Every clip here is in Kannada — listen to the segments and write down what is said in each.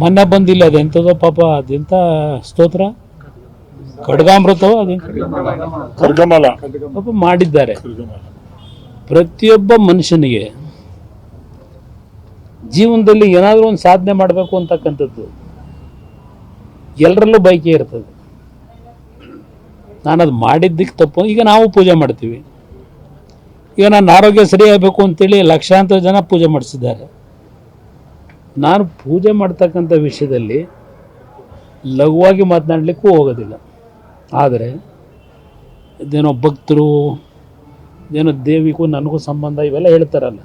ಮೊನ್ನೆ ಬಂದಿಲ್ಲ ಅದೆಂಥದೋ ಪಾಪ ಅದೆಂಥ ಸ್ತೋತ್ರ? ಖಡ್ಗಾಮೃತವೋ ಅದೇ? ಖರ್ಗಮಲ ಪಾಪ ಮಾಡಿದ್ದಾರೆ. ಪ್ರತಿಯೊಬ್ಬ ಮನುಷ್ಯನಿಗೆ ಜೀವನದಲ್ಲಿ ಏನಾದರೂ ಒಂದು ಸಾಧನೆ ಮಾಡಬೇಕು ಅಂತಕ್ಕಂಥದ್ದು ಎಲ್ಲರಲ್ಲೂ ಬಯಕೆ ಇರ್ತದೆ. ನಾನು ಅದು ಮಾಡಿದ್ದಕ್ಕೆ ತಪ್ಪು. ಈಗ ನಾವು ಪೂಜೆ ಮಾಡ್ತೀವಿ. ಈಗ ನಾನು ಆರೋಗ್ಯ ಸರಿಯಾಗಬೇಕು ಅಂತೇಳಿ ಲಕ್ಷಾಂತರ ಜನ ಪೂಜೆ ಮಾಡಿಸಿದ್ದಾರೆ. ನಾನು ಪೂಜೆ ಮಾಡ್ತಕ್ಕಂಥ ವಿಷಯದಲ್ಲಿ ಲಘುವಾಗಿ ಮಾತನಾಡಲಿಕ್ಕೂ ಹೋಗೋದಿಲ್ಲ. ಆದರೆ ಇದೇನೋ ಭಕ್ತರು ಏನೋ ದೇವಿಗೂ ನನಗೂ ಸಂಬಂಧ ಇವೆಲ್ಲ ಹೇಳ್ತಾರಲ್ಲ.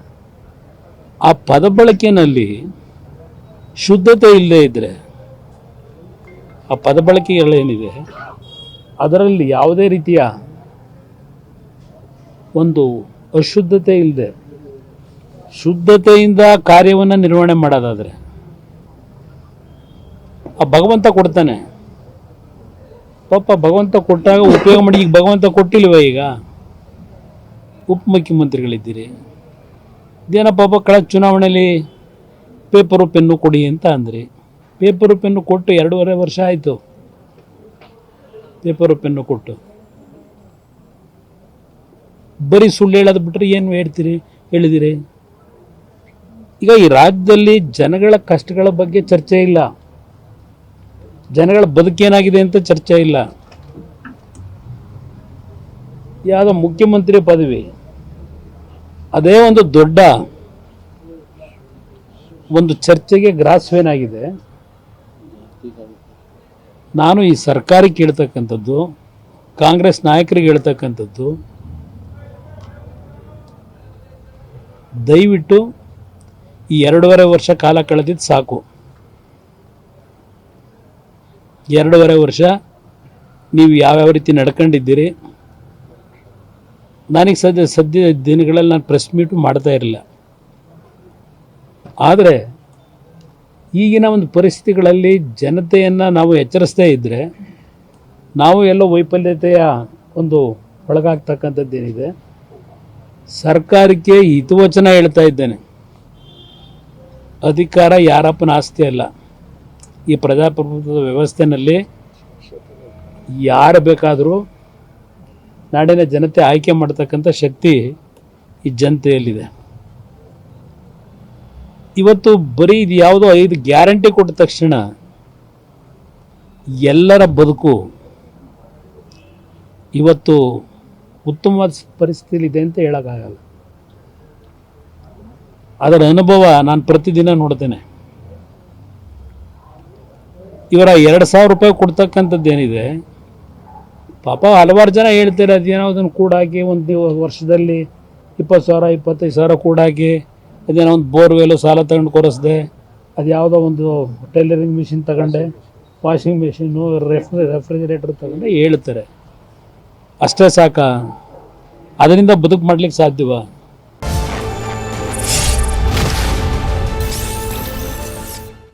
ಆ ಪದ ಬಳಕೆಯಲ್ಲಿ ಶುದ್ಧತೆ ಇಲ್ಲದೇ ಇದ್ದರೆ ಆ ಪದ ಬಳಕೆಗಳೇನಿದೆ ಅದರಲ್ಲಿ ಯಾವುದೇ ರೀತಿಯ ಒಂದು ಅಶುದ್ಧತೆ ಇಲ್ಲದೆ ಶುದ್ಧತೆಯಿಂದ ಕಾರ್ಯವನ್ನು ನಿರ್ವಹಣೆ ಮಾಡೋದಾದರೆ ಆ ಭಗವಂತ ಕೊಡ್ತಾನೆ. ಪಾಪ ಭಗವಂತ ಕೊಟ್ಟಾಗ ಉಪಯೋಗ ಮಾಡಿ, ಈಗ ಭಗವಂತ ಕೊಟ್ಟಿಲ್ವ ಈಗ? ಉಪಮುಖ್ಯಮಂತ್ರಿಗಳಿದ್ದೀರಿ. ಇದೇನೋ ಪಾಪ ಕಳೆದ ಚುನಾವಣೆಯಲ್ಲಿ ಪೇಪರು ಪೆನ್ನು ಕೊಡಿ ಅಂತ ಅಂದ್ರಿ. ಪೇಪರು ಪೆನ್ನು ಕೊಟ್ಟು ಎರಡೂವರೆ ವರ್ಷ ಆಯಿತು. ಪೇಪರು ಪೆನ್ನು ಕೊಟ್ಟು. ಬರೀ ಸುಳ್ಳು ಹೇಳೋದು ಬಿಟ್ಟರೆ ಏನು ಹೇಳ್ತೀರಿ? ಹೇಳಿದಿರಿ? ಈಗ ಈ ರಾಜ್ಯದಲ್ಲಿ ಜನಗಳ ಕಷ್ಟಗಳ ಬಗ್ಗೆ ಚರ್ಚೆ ಇಲ್ಲ. ಜನಗಳ ಬದುಕೇನಾಗಿದೆ ಅಂತ ಚರ್ಚೆ ಇಲ್ಲ. ಯಾವುದೋ ಮುಖ್ಯಮಂತ್ರಿ ಪದವಿ. ಅದೇ ಒಂದು ದೊಡ್ಡ ಒಂದು ಚರ್ಚೆಗೆ ಗ್ರಾಸವೇನಾಗಿದೆ ನಾನು ಈ ಸರ್ಕಾರಕ್ಕೆ ಹೇಳ್ತಕ್ಕಂಥದ್ದು ಕಾಂಗ್ರೆಸ್ ನಾಯಕರಿಗೆ ಹೇಳ್ತಕ್ಕಂಥದ್ದು, ದಯವಿಟ್ಟು ಈ ಎರಡೂವರೆ ವರ್ಷ ಕಾಲ ಕಳೆದಿದ್ದು ಸಾಕು. ಎರಡೂವರೆ ವರ್ಷ ನೀವು ಯಾವ್ಯಾವ ರೀತಿ ನಡ್ಕೊಂಡಿದ್ದೀರಿ? ನನಗೆ ಸದ್ಯ ಸದ್ಯ ದಿನಗಳಲ್ಲಿ ನಾನು ಪ್ರೆಸ್ ಮೀಟು ಮಾಡ್ತಾ ಇರಲಿಲ್ಲ. ಆದರೆ ಈಗಿನ ಒಂದು ಪರಿಸ್ಥಿತಿಗಳಲ್ಲಿ ಜನತೆಯನ್ನು ನಾವು ಎಚ್ಚರಿಸ್ತಾ ಇದ್ದರೆ ನಾವು ಎಲ್ಲೋ ವೈಫಲ್ಯತೆಯ ಒಂದು ಒಳಗಾಗ್ತಕ್ಕಂಥದ್ದೇನಿದೆ, ಸರ್ಕಾರಕ್ಕೆ ಹಿತವಚನ ಹೇಳ್ತಾ ಇದ್ದೇನೆ. ಅಧಿಕಾರ ಯಾರಪ್ಪನ ಆಸ್ತಿ ಅಲ್ಲ. ಈ ಪ್ರಜಾಪ್ರಭುತ್ವದ ವ್ಯವಸ್ಥೆನಲ್ಲಿ ಯಾರು ಬೇಕಾದರೂ ನಾಡಿನ ಜನತೆ ಆಯ್ಕೆ ಮಾಡ್ತಕ್ಕಂಥ ಶಕ್ತಿ ಈ ಜನತೆಯಲ್ಲಿದೆ. ಇವತ್ತು ಬರೀ ಇದು ಯಾವುದೋ ಐದು ಗ್ಯಾರಂಟಿ ಕೊಟ್ಟ ತಕ್ಷಣ ಎಲ್ಲರ ಬದುಕು ಇವತ್ತು ಉತ್ತಮವಾದ ಪರಿಸ್ಥಿತಿಲಿದೆ ಅಂತ ಹೇಳೋಕ್ಕಾಗಲ್ಲ. ಅದರ ಅನುಭವ ನಾನು ಪ್ರತಿದಿನ ನೋಡ್ತೇನೆ. ಇವರ ಎರಡು ಸಾವಿರ ರೂಪಾಯಿ ಕೊಡ್ತಕ್ಕಂಥದ್ದೇನಿದೆ, ಪಾಪ ಹಲವಾರು ಜನ ಹೇಳ್ತಾರೆ ಅದೇನೋ ಅದನ್ನು ಕೂಡಾಕಿ ಒಂದು ವರ್ಷದಲ್ಲಿ ಇಪ್ಪತ್ತು ಸಾವಿರ, ಇಪ್ಪತ್ತೈದು ಸಾವಿರ ಕೂಡಾಕಿ ಅದೇನೋ ಒಂದು ಬೋರ್ವೆಲು ಸಾಲ ತಗೊಂಡು ಕೊರೆಸ್ದೆ ಅದು ಯಾವುದೋ ಒಂದು ಟೈಲರಿಂಗ್ ಮಿಷಿನ್ ತಗೊಂಡೆ, ವಾಷಿಂಗ್ ಮಿಷಿನ್ನು, ರೆಫ್ರಿ, ರೆಫ್ರಿಜರೇಟರ್ ತಗೊಂಡೆ ಹೇಳ್ತಾರೆ. ಅಷ್ಟೇ ಸಾಕ? ಅದರಿಂದ ಬದುಕು ಮಾಡ್ಲಿಕ್ಕೆ ಸಾಧ್ಯವ?